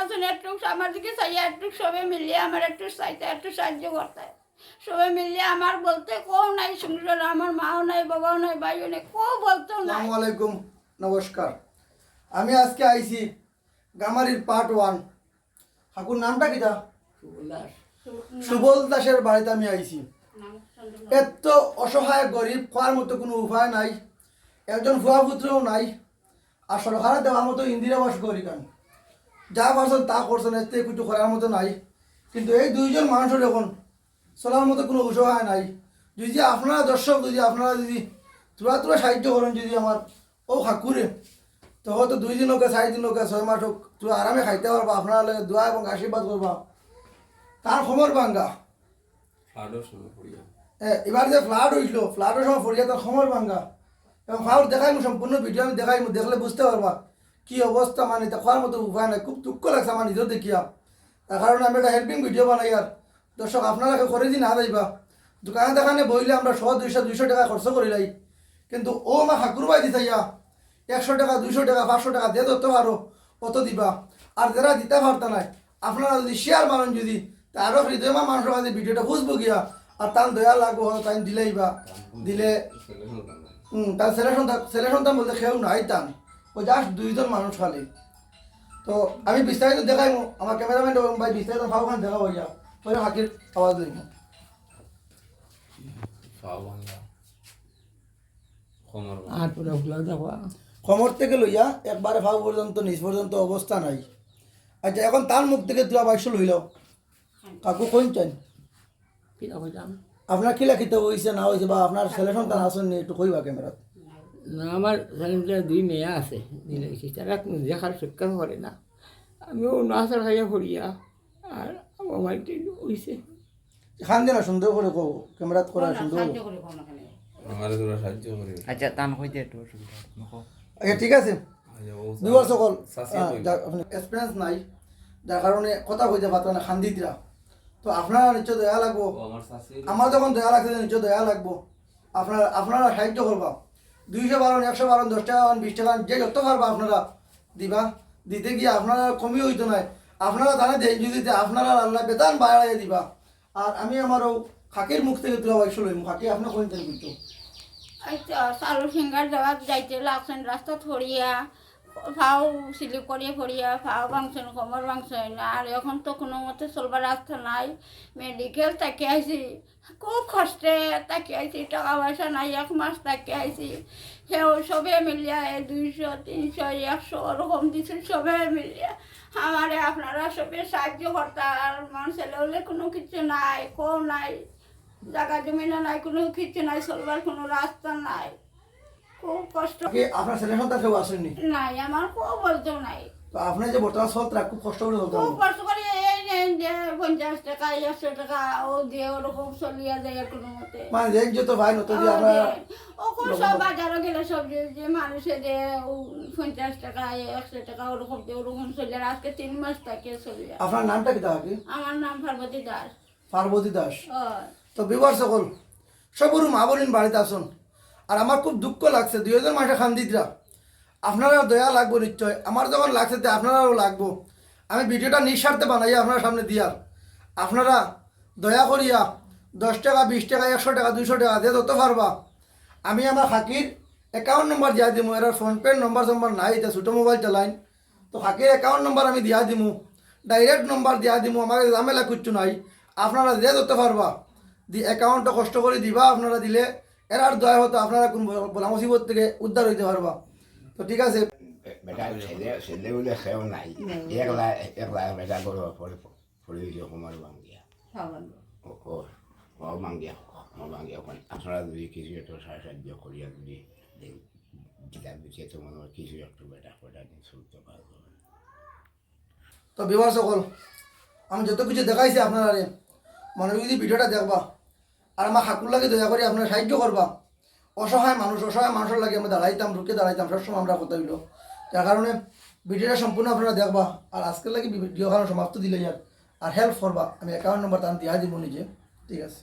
আছেন একটু আমার দিকে চাইয়া একটু সবে মিলিয়ে আমার একটু চাইতে একটু সাহায্য করতে। সবে মিলিয়ে আমার বলতে কেউ নাই শুনলো না আমার মাও নাই বাবাও নাই ভাইও নাই কেউ বলতো নাই। আসসালামু আলাইকুম নমস্কার। আমি আজকে আইছি গামারির পার্ট ওয়ান হাকুর নামটা কি কিটা সুবল দাসের বাড়িতে আমি আইছি। এত অসহায় গরিব খাওয়ার মতো কোনো উপায় নাই। একজন ভুয়া পুত্রও নাই। আর সরকারের দেওয়ার মতো ইন্দিরাবাস করি কান যা পারছেন তা করছেন এতে কিছু করার মতো নাই। কিন্তু এই দুইজন মানুষের এখন চলার মতো কোনো উৎসাহ নাই। যদি আপনারা দর্শক যদি আপনারা যদি তোরা তোরা সাহায্য করেন যদি আমার ও হাকুরে তো হয়তো দুই দিন হোক চারি দিন হোক ছয় মাস হোক তোরা আরামে খাইতে পারবা আপনারা লাগে দোয়া এবং আশীর্বাদ করবা। তার খবর বাঙ্গা এবার যে ফ্লাড হইছিল ফ্লাডের সময় ফরিয়া তার খবর ভাঙ্গা। এবং ফাউল দেখাই সম্পূর্ণ ভিডিও আমি দেখাই দেখলে বুঝতে পারবা। কি অবস্থা মানে খাওয়ার মতো উপায় নাই। খুব দুঃখ লাগছে আমার নিজেও দেখিয়া। তার কারণে আমি একটা হেল্পিং ভিডিও বানাই আর দর্শক আপনারা করে দিন না যাইবা দোকানে দোকানে বইলে আমরা শো দুইশো দুইশো টাকা খরচ করি লাই। কিন্তু ও মা ঠাকুরবাই দিতে ইয়া একশো টাকা দুইশো টাকা পাঁচশো টাকা দিয়ে ধরতে পারো কত দিবা। আর যারা দিতে পারতা নাই আপনারা যদি শেয়ার মারেন যদি তারও হৃদয়মা মানুষের কাছে ভিডিওটা বুঝব গিয়া। আর তার দয়া লাগবো তাই দিলেই বা দিলে। হুম তার ছেলে সন্তান ছেলে সন্তান বলতে কেউ নাই তান। ও জাস্ট দুইজন মানুষ খালি। তো আমি বিস্তারিত দেখাই আমার ক্যামেরাম্যান ভাই বিস্তারিত ভাবখান দেখাবো ইয়া ওই হাকির আওয়াজ দিই ফুলা খমর থেকে লইয়া একবারে ভাব পর্যন্ত নিচ পর্যন্ত অবস্থা নাই। আচ্ছা এখন তার মুখ থেকে তোলা বাইশ লইল কাকু কোন কিনা কইতাম? আপনার কি লিখিত হয়েছে না হয়েছে বা আপনার ছেলে সন্তান আসেন নি একটু কইবা ক্যামেরাত। না আমার ছেলেটা দুই মেয়ে আছে দিলে তারা কোনো দেখার শিক্ষা করে না। আমিও নাচার খাইয়া ফরিয়া আর আমার হইছে। খান দিনা সুন্দর করে কো ক্যামেরাত করা সুন্দর করে। আমারে তোরা সাহায্য করি। আচ্ছা হইতে একটু আচ্ছা ঠিক আছে। আচ্ছা, দুবার সকল এক্সপিরিয়েন্স নাই। যার কারণে কথা কইতে পারতো না খান্দি দিরা তো আপনারা নিশ্চয় দয়া লাগবো। আমার যখন দয়া লাগছে নিশ্চয় দয়া লাগবো। আপনারা আপনারা সাহায্য করবা। দুইশো বারণ একশো বারণ দশ টাকা বারণ বিশ টাকা যে যত পারবা আপনারা দিবা। দিতে গিয়ে আপনারা কমই হইতো নাই। আপনারা জানে দেন যদি আপনারা আল্লাহ বেতন বাড়াই দিবা। আর আমি আমারও খাকির মুখ থেকে তোলা বাইশ লইম। খাকি আপনার কোন তেল কিন্তু এই ফিঙ্গার দেওয়া যাইতে লাগছেন রাস্তা থরিয়া ফাও স্লিপ করিয়ে ফরিয়া, ফাও ভাঙছেন কোমর ভাঙছেন আর এখন তো কোনো মতে চলবার রাস্তা নাই। মেডিকেল তাকে আইছি, খুব কষ্টে তাকে আইছি, টাকা পয়সা নাই, এক মাস তাকে আইছি। সেও সবে মিলিয়া এই দুইশো, তিনশো, একশো ওরকম দিচ্ছেন সবে মিলিয়া। আমারে আপনারা সবে সাহায্য করতাম আর ছেলে হলে কোনো কিছু নাই কেউ নাই। জায়গা জমিনা নাই, কোনো কিছু নাই, চলবার কোনো রাস্তা নাই। খুব কষ্ট। আপনার ছেলে সন্তান কেউ আসেননি? নাই আমার খুব বলতো নাই। তো আপনি যে বর্তমান খুব কষ্ট করে চলতে খুব কষ্ট করে এই নেন যে পঞ্চাশ টাকা একশো টাকা ও দিয়ে ওরকম চলিয়া যায় কোনো মতে। মানে দেখ যত ভাই নত ও দিয়ে আপনারা সব বাজারে গেলে সব যে যে মানুষে যে ও পঞ্চাশ টাকা একশো টাকা ওরকম দিয়ে ওরকম চলে আজকে তিন মাস চলিয়া আপনার নামটা কি আমার নাম পার্বতী দাস। পার্বতী দাস। তো বিবার সকল। সবরু মা বোনিন বাড়িতে আসুন। আর আমার খুব দুঃখ লাগছে দুই হাজার মাসে খান্দিতরা। আপনারা দয়া লাগবো নিশ্চয়। আমার যখন লাগছে আপনারাও লাগবো। আমি ভিডিওটা নিঃস্বার্থে বানাই আপনার সামনে দিয়ার। আপনারা দয়া করিয়া দশ টাকা, বিশ টাকা, একশো টাকা, দুইশো টাকা দিয়ে ধরতে পারবা। আমি আমার হাকির অ্যাকাউন্ট নম্বর দিয়া দিমু। এর ফোনপে নম্বর নম্বর নাই, এটা ছোটো মোবাইল চালাইন তো হাকির অ্যাকাউন্ট নম্বর আমি দিয়া দিমু। ডাইরেক্ট নম্বর দিয়া দিমু। আমার ঝামেলা কিচ্ছু নাই। আপনারা দিয়ে ধরতে পারবা। দি অ্যাকাউন্টটা কষ্ট করে দিবা, আপনারা দিলে এর আর দয়া হতো আপনারা কোন বলা মুসিবত থেকে উদ্ধার হইতে পারবা। তো ঠিক আছে। বেটা ছেলে ছেলে বলে খেয়েও নাই। একলা একলা বেটা করো পরে পরে বাঙ্গিয়া। ও ও ও বাঙ্গিয়া ও বাঙ্গিয়া। ওখানে আপনারা যদি কিছু একটা সাহায্য করিয়া যদি দিচ্ছে তো মনে হয় কিছু একটু বেটা ফেটা নিয়ে চলতে পারব। তো বিবাহ সকল আমি যত কিছু দেখাইছি আপনারা মনে যদি ভিডিওটা দেখবা আর আমার হাকুর লাগে দয়া করে আপনারা সাহায্য করবা। অসহায় মানুষ, অসহায় মানুষের লাগে আমরা দাঁড়াইতাম ঢুকে দাঁড়াইতাম, সবসময় আমরা কথা হইল যার কারণে ভিডিওটা সম্পূর্ণ আপনারা দেখবা। আর আজকের লাগে ভিডিও কারণ সমাপ্ত দিলে যাক আর হেল্প করবা। আমি অ্যাকাউন্ট নম্বর তার দিয়া দিব নিজে। ঠিক আছে।